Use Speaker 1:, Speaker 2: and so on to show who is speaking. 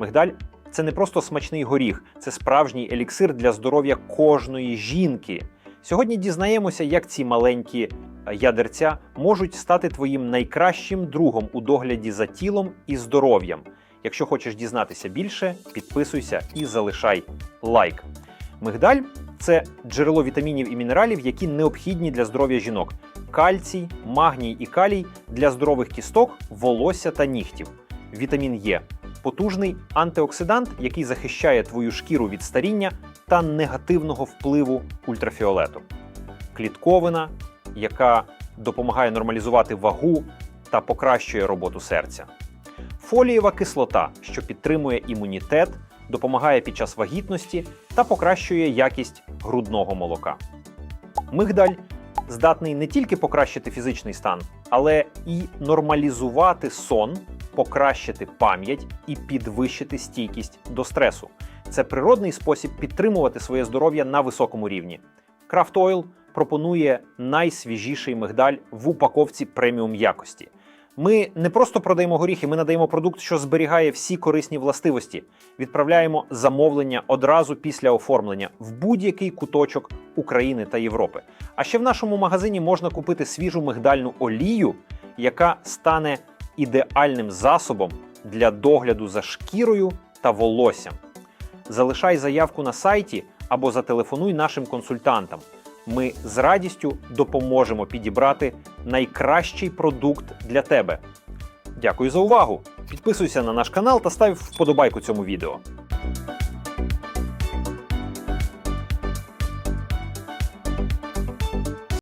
Speaker 1: Мигдаль це не просто смачний горіх, це справжній еліксир для здоров'я кожної жінки. Сьогодні дізнаємося, як ці маленькі е, ядерця можуть стати твоїм найкращим другом у догляді за тілом і здоров'ям. Якщо хочеш дізнатися більше, підписуйся і залишай лайк. Мигдаль це джерело вітамінів і мінералів, які необхідні для здоров'я жінок: кальцій, магній і калій для здорових кісток, волосся та нігтів. Вітамін Е потужний антиоксидант, який захищає твою шкіру від старіння та негативного впливу ультрафіолету. Клітковина, яка допомагає нормалізувати вагу та покращує роботу серця. Фолієва кислота, що підтримує імунітет, допомагає під час вагітності та покращує якість грудного молока. Мигдаль здатний не тільки покращити фізичний стан, але і нормалізувати сон, покращити пам'ять і підвищити стійкість до стресу. Це природний спосіб підтримувати своє здоров'я на високому рівні. Craft Oil пропонує найсвіжіший мигдаль в упаковці преміум якості. Ми не просто продаємо горіхи, ми надаємо продукт, що зберігає всі корисні властивості. Відправляємо замовлення одразу після оформлення в будь-який куточок України та Європи. А ще в нашому магазині можна купити свіжу мигдальну олію, яка стане ідеальним засобом для догляду за шкірою та волоссям. Залишай заявку на сайті або зателефонуй нашим консультантам. Ми з радістю допоможемо підібрати найкращий продукт для тебе. Дякую за увагу! Підписуйся на наш канал та став вподобайку цьому відео.